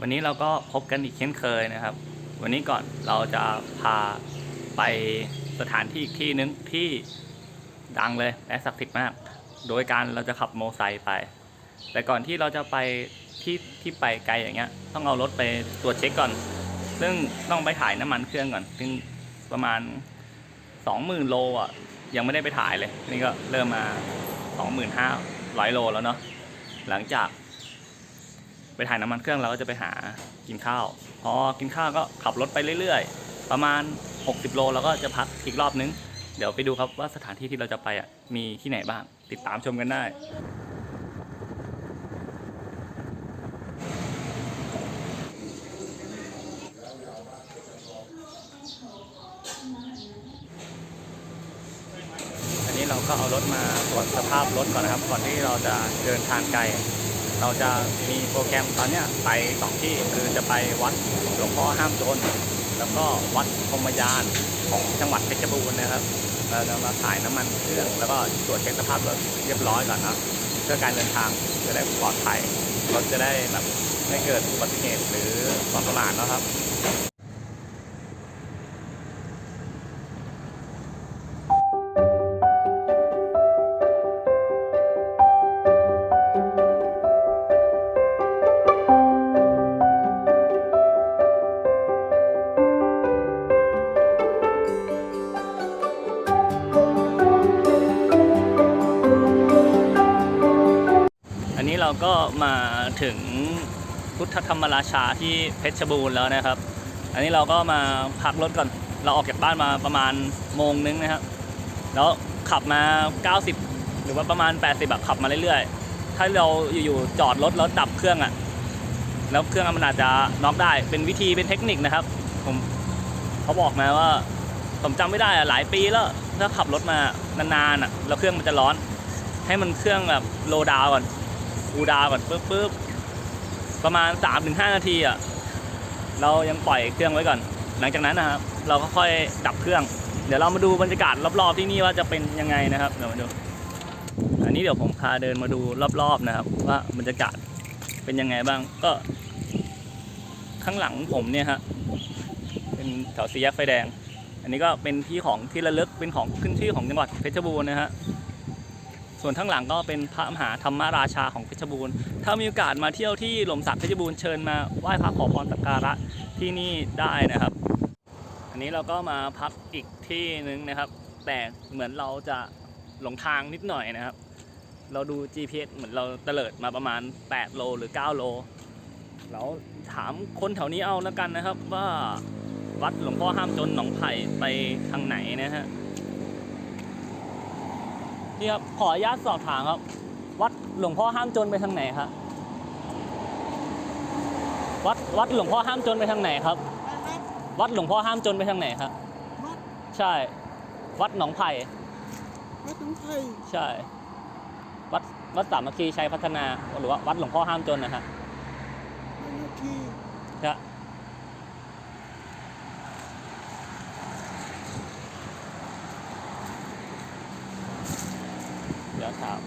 วันนี้เราก็พบกันอีกเช่นเคยนะครับ วันนี้ก่อนเราจะพาไปสถานที่อีกที่นึงที่ดังเลยและศักดิ์สิทธิ์มาก โดยการเราจะขับโมไซค์ไป แต่ก่อนที่เราจะไปที่ที่ไปไกลอย่างเงี้ย ต้องเอารถไปตรวจเช็คก่อน ซึ่งต้องไปถ่ายน้ำมันเครื่องก่อน ซึ่งประมาณสองหมื่นโลอะยังไม่ได้ไปถ่ายเลย นี่ก็เริ่มมาสองหมื่นห้าร้อยโลแล้วเนาะหลังจาก ไปถ่ายน้ำมันเครื่องเราก็จะไปหากินข้าว พอกินข้าวก็ขับรถไปเรื่อยๆ ประมาณ 60 โลเราก็จะพักอีกรอบนึง เดี๋ยวไปดูครับว่าสถานที่ที่เราจะไปอะมีที่ไหนบ้าง ติดตามชมกันได้อันนี้เราก็เอารถมาตรวจสภาพรถก่อนนะครับ ก่อนที่เราจะเดินทางไกล เราจะมีโปรแกรมตอนเนี้ยไปสองที่คือจะไปวัดหลวงพ่อห้ามโจน แล้วก็วัดพรมยานของจังหวัดเพชรบูรณ์นะครับเราจะมาถ่ายน้ำมันเครื่องแล้วก็ตรวจเช็คสภาพรถเรียบร้อยก่อนนะเพื่อการเดินทางจะได้ปลอดภัยรถจะได้แบบไม่เกิดอุบัติเหตุหรือความประมาทนะครับ ก็มาถึงพุทธธรรมราชาที่เพชรบูรณ์แล้วนะครับ อันนี้เราก็มาพักรถก่อน เราออกจากบ้านมาประมาณโมงนึงนะครับ แล้วขับมา 90 หรือว่าประมาณ 80แบบขับมาเรื่อยๆ ถ้าเราอยู่ๆจอดรถแล้วดับเครื่องอะ แล้วเครื่องมันอาจจะน็อกได้ เป็นวิธีเป็นเทคนิคนะครับ ผมเขาบอกมาว่า ผมจำไม่ได้อะหลายปีแล้ว ถ้าขับรถมานานๆอะ แล้วเครื่องมันจะร้อน ให้มันเครื่องแบบโลดาวก่อน กูดาวก่อนปุ๊บปุ๊บประมาณ 3-5 นาทีอะเรายังปล่อยเครื่องไว้ก่อน หลังจากนั้นนะครับ เราก็ค่อยดับเครื่อง เดี๋ยวเรามาดูบรรยากาศรอบๆที่นี่ว่าจะเป็นยังไงนะครับเดี๋ยวมาดู อันนี้เดี๋ยวผมพาเดินมาดูรอบๆนะครับ ว่าบรรยากาศเป็นยังไงบ้างก็ ข้างหลังผมเนี่ยฮะเป็นแถวสี่แยกไฟแดง อันนี้ก็เป็นที่ของที่ระลึกเป็นของขึ้นชื่อของจังหวัดเพชรบูรณ์นะฮะ ส่วนข้างหลังก็เป็นพระมหาธรรมราชาของเพชรบูรณ์ ถ้ามีโอกาสมาเที่ยวที่หล่มสักเพชรบูรณ์เชิญมาไหว้พระขอพรสักการะที่นี่ได้นะครับ อันนี้เราก็มาพักอีกที่หนึงนะครับ แต่เหมือนเราจะหลงทางนิดหน่อยนะครับ เราดู GPS เหมือนเราเตลิดมาประมาณ 8 โลหรือ 9 โลแล้วถามคนแถวนี้เอาแล้วกันนะครับว่าวัดหลวงพ่อห้ามจนหนองไผ่ไปทางไหนนะฮะ นี่ครับขออนุญาตสอบถามครับ วัดหลวงพ่อห้ามจนไปทางไหนครับวัดวัดหลวงพ่อห้ามจนไปทางไหนครับนะครับ วัดหลวงพ่อห้ามจนไปทางไหนครับวัดใช่ วัดหนองไผ่วัดหนองไผ่ใช่ วัดวัดสามัคคีชัยพัฒนาหรือว่าวัดหลวงพ่อห้ามจนนะฮะวัดนาคีครับ เดี๋ยวถาม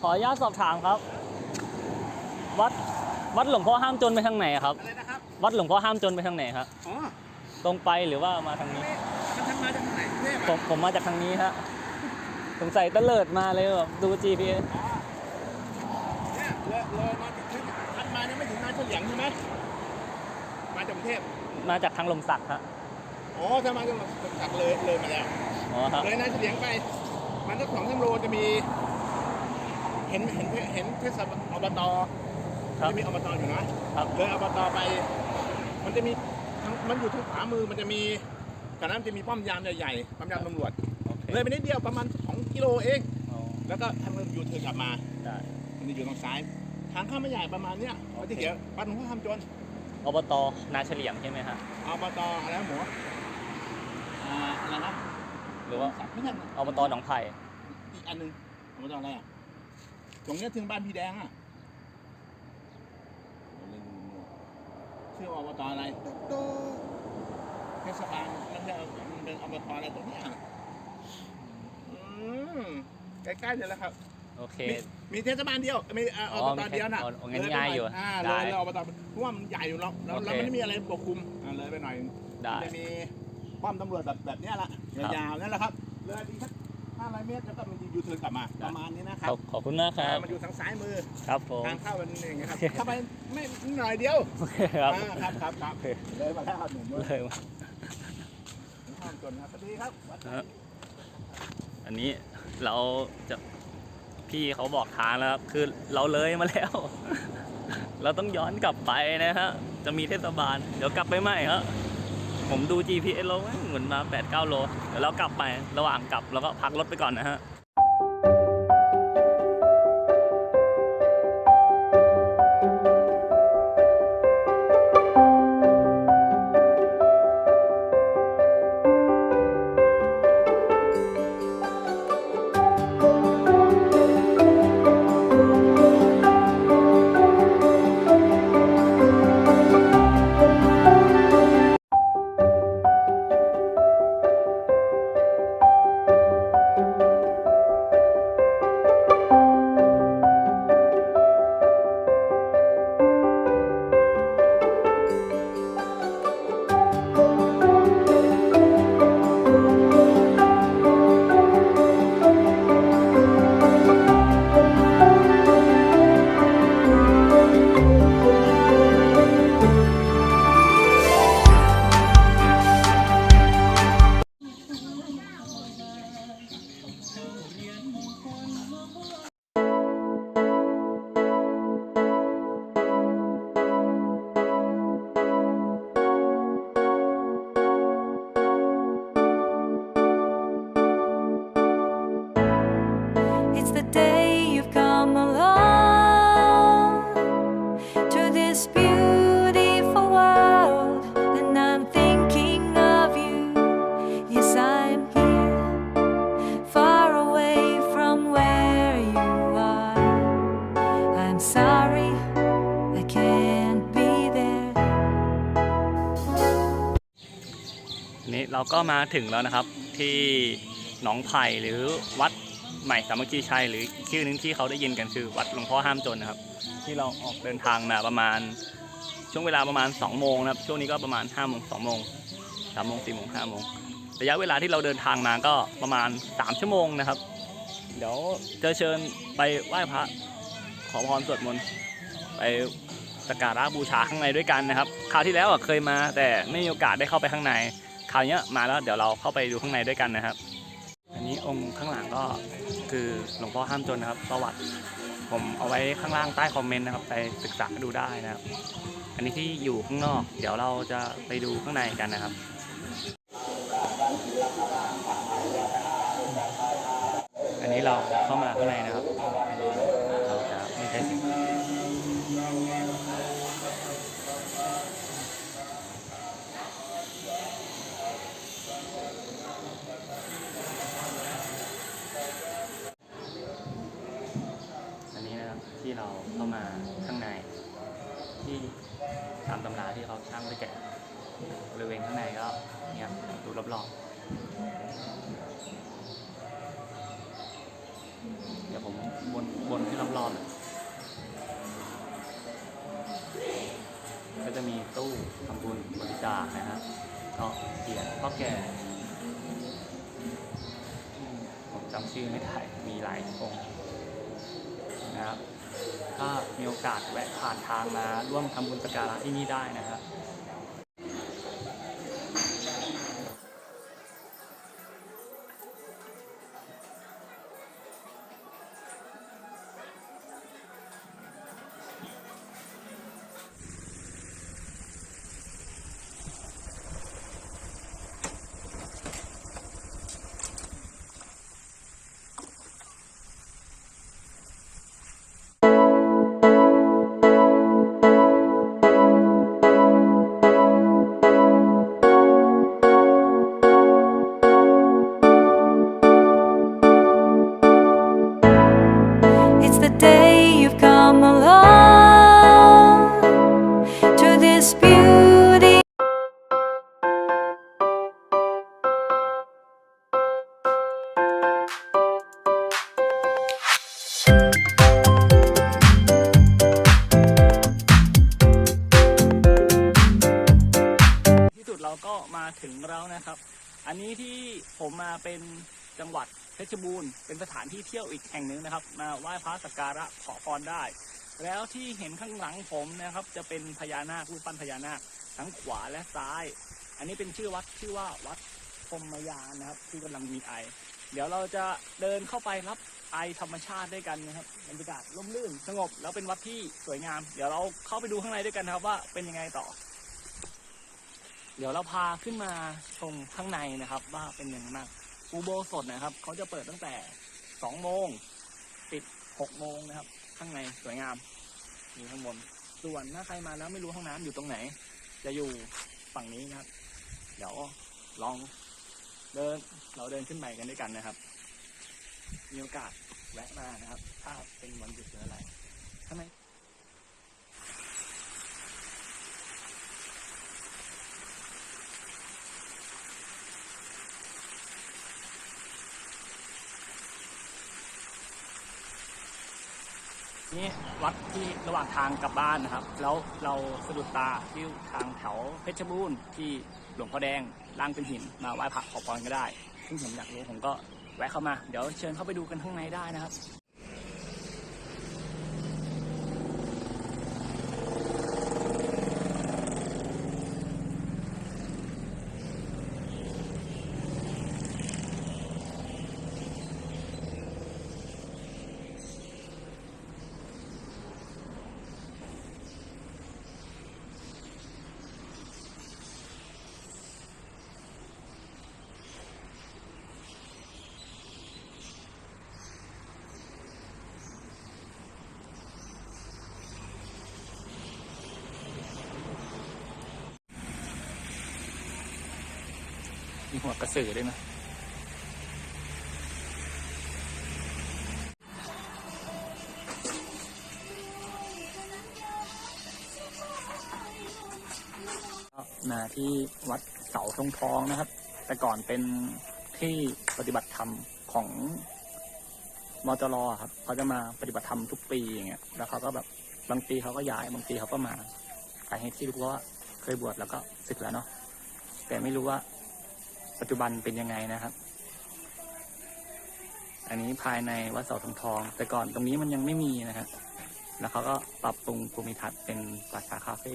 ขออนุญาตสอบถามครับ วัดวัดหลวงพ่อห้ามจนไปทางไหนครับ อะไรนะครับวัดหลวงพ่อห้ามจนไปทางไหนครับ อ๋อตรงไปหรือว่ามาทางนี้ มันทำมาจากทางไหนกรุงเทพผอะมผมมาจากทางนี้ฮะสงสัยตะเลิดมาเลยแบบดู GPS เนี่ยเลยเลยมาถึงทันมาเนี่ยไม่ถึงนาเฉลียงใช่ไหมมาจากกรุงเทพมาจากทางลมสักฮะอ๋อถ้ามาจากจากเลยเลยมาแล้ว อ๋อครับเลยนาเฉลียงไป มันสักสองสามโลจะมี เห็นเห็นเห็นเทศบาลอบตครับจะมีอบตอยู่นะครับ เลยอบตไป มันจะมีทางมันอยู่ทางขวามือมันจะมีจากนั้นจะมีป้อมยามใหญ่ๆป้อมยามตำรวจ โอเคเลยไปนิดเดียวประมาณสองกิโลเอง อ๋อแล้วก็ทางเดินยูเทิร์นกลับมา ได้ มันจะอยู่ทางซ้าย ทางเข้าไม่ใหญ่ประมาณเนี้ยโอเขาเคจะเขียนบ้านหลวงพ่อทำจนอบตนาเฉลียงใช่ไหมฮะอบตอะไรนะหมูอ่าอะไรนะ หรือว่าสัตว์ไม่ใช่อบตหนองไผ่อีกอันหนึงอบตอะไรอะตรงเนี้ยถึงบ้านพี่แดงอะชื่ออบตอะไรเทศบาลมันจะมันเป็นอบตอะไรตรงเนี้ยอืมใกล้ๆเลยแหละครับ โอเค มีมีเทศบาลเดียวมีเอ่ออ๋อออบตเดียวน่ะมีแค่อ๋องั้นเลไปง่ายหอยู่อ่าได้เลยเลยอบตเพราะว่ามันใหญ่อยู่แล้วแล้วโอเคแล้วมันไม่มีอะไรปกคลุมอ่าเลยไปหน่อยได้มันจะมี ป้อมตำรวจแบบแบบเนี้ยละครับ ยาวๆนั่นแหละครับเลยดีสักห้าร้อยเมตรแล้วก็มันยูเทิร์นกลับมาได้ประมาณนี้นะคขรัอบบขอบคุณมากครับ มันอยู่ทางซ้ายมือครับผม ทางเข้ามันอย่างเงี้ยครับโอเคเข้าไปไม่หน่อยเดียวโอเคครับ อ่าครับครับครับโอเค เลยมาแล้วหนุ่มเลยเลยมาห้ามจนครับสวัสดีครับวัดครับอันนี้เราจะพี่เขาบอกทางแล้วครับ คือเราเลยมาแล้ว เราต้องย้อนกลับไปนะฮะ จะมีเทศบาล เดี๋ยวกลับไปใหม่ครับ ผมดู GPS เราเหมือนมา8 9 โล เดี๋ยวเรากลับไประหว่างกลับเราก็พักรถไปก่อนนะฮะ นี่เราก็มาถึงแล้วนะครับที่หนองไผ่หรือวัดใหม่สามัคคีชัยหรือชื่อนึงที่เขาได้ยินกันคือวัดหลวงพ่อห้ามจนนะครับ ที่เราออกเดินทางมาประมาณช่วงเวลาประมาณ2โมงนะครับช่วงนี้ก็ประมาณ5โมง2โมง3โมง4โมง5โมงระยะเวลาที่เราเดินทางมาก็ประมาณ 3 ชั่วโมงนะครับ เดี๋ยวจะเชิญไปไหว้พระขอพรสวดมนต์ไปสักการะบูชาข้างในด้วยกันนะครับ คราวที่แล้วเคยมาแต่ไม่มีโอกาสได้เข้าไปข้างใน คราวเนี้ยมาแล้วเดี๋ยวเราเข้าไปดูข้างในด้วยกันนะครับ อันนี้องค์ข้างหลังก็คือหลวงพ่อห้ามจนนะครับ ประวัติผมเอาไว้ข้างล่างใต้คอมเมนต์นะครับ ไปศึกษาดูได้นะครับ อันนี้ที่อยู่ข้างนอก เดี๋ยวเราจะไปดูข้างในกันนะครับอันนี้เราเข้ามาข้างในนะครับ ตู้ทำบุญบริจาคนะครับก็เขียนพ่อแก่อืมผมจำชื่อไม่ได้มีหลายองค์นะครับถ้ามีโอกาสแวะผ่านทางมาร่วมทำบุญสักการะที่นี่ได้นะครับ the day you've come along to this beauty. ที่สุดเราก็มาถึงแล้วนะครับ อันนี้ที่ผมมาเป็นจังหวัด เพชรบูรณ์เป็นสถานที่เที่ยวอีกแห่งหนึ่งนะครับ มาไหว้พระสักการะขอพรได้ แล้วที่เห็นข้างหลังผมนะครับ จะเป็นพญานาครูปปั้นพญานาคทั้งขวาและซ้าย อันนี้เป็นชื่อวัดชื่อว่าวัดพรมยานนะครับที่กำลังมีไอ เดี๋ยวเราจะเดินเข้าไปรับไอธรรมชาติด้วยกันนะครับบรรยากาศร่มรื่นสงบแล้วเป็นวัดที่สวยงาม เดี๋ยวเราเข้าไปดูข้างในด้วยกันนะครับว่าเป็นยังไงต่อ เดี๋ยวเราพาขึ้นมาชมข้างในนะครับ ว่าเป็นยังไงบ้าง อุโบสถนะครับเขาจะเปิดตั้งแต่สองโมงปิดหกโมงนะครับ ข้างในสวยงามอยู่ข้างบนส่วนถ้าใครมาแล้วไม่รู้ห้องน้ำอยู่ตรงไหน จะอยู่ฝั่งนี้นะครับ เดี๋ยวลองเดินเราเดินขึ้นไปกันด้วยกันนะครับ มีโอกาสแวะมานะครับ ถ้าเป็นวันหยุดหรืออะไรข้างในี่วัดที่ระหว่างทางกลับบ้านนะครับ แล้วเราสะดุดตาที่ทางแถวเพชรบูรณ์ที่หลวงพ่อแดงร่างเป็นหินมาไหว้พระขอพรก็ได้ ซึ่งผมอยากรู้ผมก็แวะเข้ามา เดี๋ยวเชิญเข้าไปดูกันข้างในได้นะครับ มีหัวกระสือด้วยนะมาที่วัดเสาทงทองนะครับ แต่ก่อนเป็นที่ปฏิบัติธรรมของมจรครับเขาจะมาปฏิบัติธรรมทุกปีอย่างเงี้ยแล้วเขาก็แบบบางปีเขาก็ย้าย บางปีเขาก็มาสาเหตุที่รู้ว่าเคยบวชแล้วก็ศึกแล้วเนาะแต่ไม่รู้ว่า ปัจจุบันเป็นยังไงนะครับ อันนี้ภายในวัดเสาทองทอง แต่ก่อนตรงนี้มันยังไม่มีนะครับ แล้วเขาก็ปรับปรุงภูมิทัศน์เป็นป่าชาคาเฟ่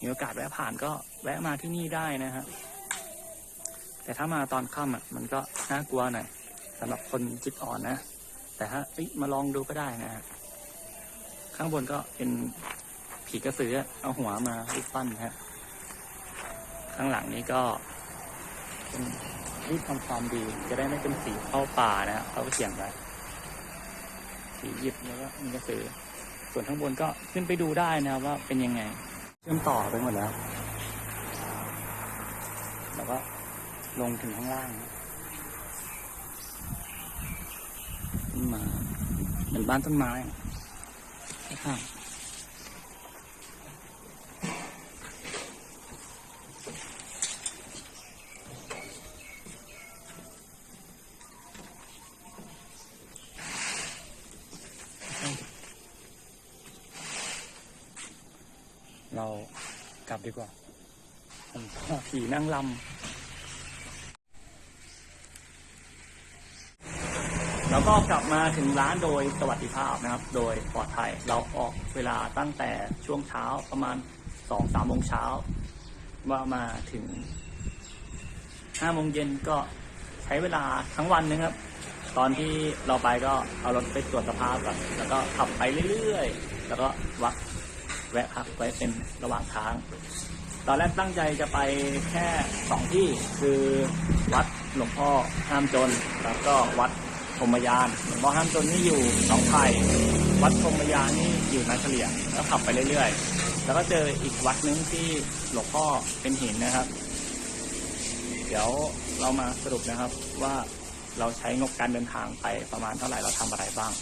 มีโอกาสแวะผ่านก็แวะมาที่นี่ได้นะครับ แต่ถ้ามาตอนค่ำอะ มันก็น่ากลัวหน่อยสำหรับคนจิตอ่อนนะ แต่ถ้ามาลองดูก็ได้นะฮะข้างบนก็เป็นผีกระสือเอาหัวมารูปปั้นนะฮะ ข้างหลังนี้ก็ รีบทำความดี จะได้ไม่เป็นสีเข้าป่านะฮะเขาก็เขียนไว้สีหยิบแล้วก็มีกระสือ ส่วนข้างบนก็ขึ้นไปดูได้นะครับว่าเป็นยังไง เชื่อมต่อไปหมดแล้วแล้วก็ลงถึงข้างล่างต้นไม้เหมือนบ้านต้นไม้อะข้างๆเรากลับ ดีกว่าผมก็ผีนั่งลำแล้วก็กลับมาถึงร้านโดยสวัสดิภาพนะครับ โดยปลอดภัยเราออกเวลาตั้งแต่ช่วงเช้าประมาณสองสามโมงเช้า ว่ามาถึงห้าโมงเย็นก็ใช้เวลาทั้งวันนะครับ ตอนที่เราไปก็เอารถไปตรวจสภาพก่อนแล้วก็ขับไปเรื่อยๆ แล้วก็วักแวะพักไว้เป็นระหว่างทาง ตอนแรกตั้งใจจะไปแค่สองที่คือวัดหลวงพ่อห้ามจน แล้วก็วัดพรมยานหลวงพ่อห้ามจนนี่อยู่หนองไผ่วัดพรมยานนี่อยู่นาเฉลี่ยงแล้วขับไปเรื่อยๆ แล้วก็เจออีกวัดนึงที่หลวงพ่อเป็นหินนะครับ เดี๋ยวเรามาสรุปนะครับว่าเราใช้งบการเดินทางไปประมาณเท่าไหร่เราทำอะไรบ้าง